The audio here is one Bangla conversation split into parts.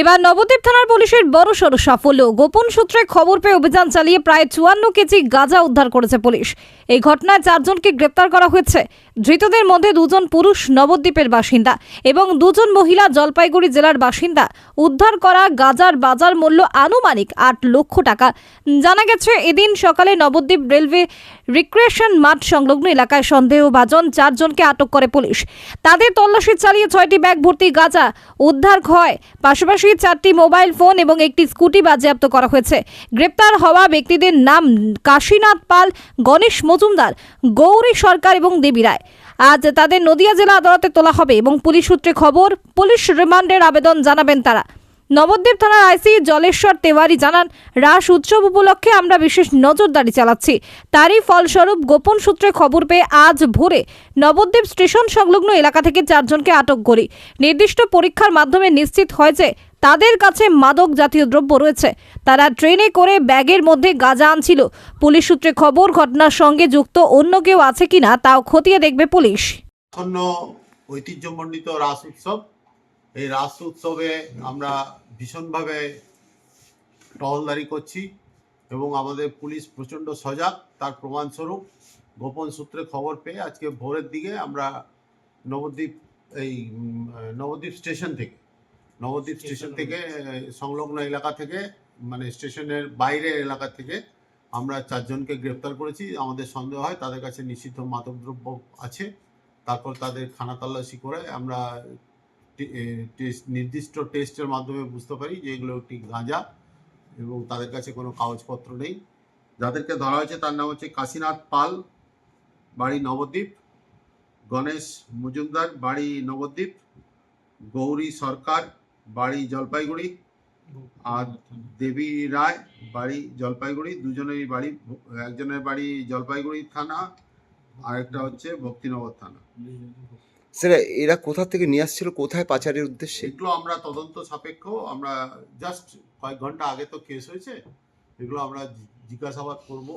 এবার নবদ্বীপ থানার পুলিশের বড় সড় সাফল্য। গোপন সূত্রে খবর পেয়ে অভিযান চালিয়ে প্রায় চুয়ান্ন কেজি গাঁজা উদ্ধার করেছে পুলিশ। এই ঘটনায় চারজনকে গ্রেপ্তার করা হয়েছে। ধৃতদের মধ্যে দুজন পুরুষ, নবদ্বীপের বাসিন্দা এবং দুজন মহিলা জলপাইগুড়ি জেলার বাসিন্দা। উদ্ধার করা গাঁজার বাজার মূল্য আনুমানিক আট লক্ষ টাকা। জানা গেছে, এদিন সকালে নবদ্বীপ রেলওয়ে রিক্রিয়েশন মাঠ সংলগ্ন এলাকায় সন্দেহভাজন চারজনকে আটক করে পুলিশ। তাদের তল্লাশি চালিয়ে ছয়টি ব্যাগ ভর্তি গাঁজা উদ্ধার হয়। পাশাপাশি চারটি মোবাইল ফোন এবং একটি স্কুটি বাজেয়াপ্ত করা হয়েছে। গ্রেপ্তার হওয়া ব্যক্তিদের নাম কাশীনাথ পাল, গণেশ মজুমদার, গৌরী সরকার এবং দেবী রায়। আজ তাদের নদিয়া জেলা আদালতে তোলা হবে এবং পুলিশ সূত্রে খবর, পুলিশ রিমান্ডের আবেদন জানাবেন তারা। নবদ্বীপ থানার আইসি জলেশ্বর তেওয়ারি জানান, রাস উৎসব উপলক্ষে আমরা বিশেষ নজরদারি চালাচ্ছি। তারই ফলস্বরূপ গোপন সূত্রে খবর পেয়ে আজ ভোরে নবদ্বীপ স্টেশন সংলগ্ন এলাকা থেকে চারজনকে আটক করি। নির্দিষ্ট পরীক্ষার মাধ্যমে নিশ্চিত হয় যে তাদের কাছে মাদক জাতীয় দ্রব্য রয়েছে। তারা ট্রেনে করে ব্যাগের মধ্যে গাঁজা আনছিল। পুলিশ সূত্রে খবর, ঘটনার সঙ্গে যুক্ত অন্য কেউ আছে কিনা তাও খতিয়ে দেখবে পুলিশ। ঐতিহ্যমণ্ডিত রাস উৎসব এই রাস উৎসবে আমরা ভীষণভাবে টহলদারি করছি এবং আমাদের পুলিশ প্রচণ্ড সজাগ তার প্রমাণস্বরূপ গোপন সূত্রে খবর পেয়ে আজকে ভোরের দিকে আমরা নবদ্বীপ এই নবদ্বীপ স্টেশন থেকে নবদ্বীপ স্টেশন থেকে। সংলগ্ন এলাকা থেকে মানে স্টেশনের বাইরের এলাকা থেকে আমরা চারজনকে গ্রেপ্তার করেছি। আমাদের সন্দেহ হয় তাদের কাছে নিষিদ্ধ মাদকদ্রব্য আছে। তারপর তাদের খানা তল্লাশি করে আমরা নির্দিষ্ট টেস্টের মাধ্যমে বুঝতে পারি যে এগুলো একটি গাঁজা এবং তাদের কাছে কোনো কাগজপত্র নেই। যাদেরকে ধরা হয়েছে তার নাম হচ্ছে কাশীনাথ পাল, বাড়ি নবদ্বীপ, গণেশ মজুমদার, বাড়ি নবদ্বীপ, গৌরী সরকার, বাড়ি জলপাইগুড়ি, আর দেবী রায়, বাড়ি জলপাইগুড়ি, দুজনেরই বাড়ি, একজনের বাড়ি জলপাইগুড়ি থানা, আরেকটা হচ্ছে ভক্তিনগর থানা। স্যার এরা কোথা থেকে নিয়ে আসছিল কোথায় পাচারের উদ্দেশ্যে? এগুলো আমরা তদন্ত সাপেক্ষ আমরা জাস্ট কয়েক ঘণ্টা আগে তো কেস হয়েছে এগুলো আমরা জিজ্ঞাসাবাদ করব।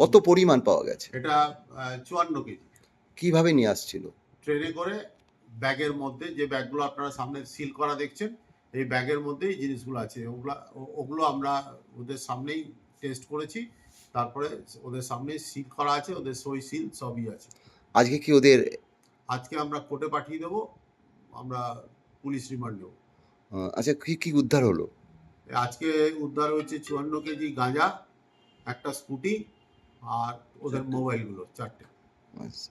কত পরিমাণ পাওয়া গেছে? এটা চুয়ান্ন কেজি। কীভাবে নিয়ে আসছিল? ট্রেনে করে ব্যাগের মধ্যে যে ব্যাগগুলো আপনারা সামনে সিল করা দেখছেন এই ব্যাগের মধ্যেই জিনিসগুলো আছে। ওগুলো ওগুলো আমরা ওদের সামনেই টেস্ট করেছি তারপরে ওদের সামনেই সিল করা আছে ওদের সই সিল সবই আছে। আজকে কি ওদের আজকে আমরা কোর্টে পাঠিয়ে দেবো আমরা পুলিশ রিমান্ড নেব। আচ্ছা কি কি উদ্ধার হলো? আজকে উদ্ধার হয়েছে চুয়ান্ন কেজি গাঁজা একটা স্কুটি আর ওদের মোবাইলগুলো চারটে। আচ্ছা।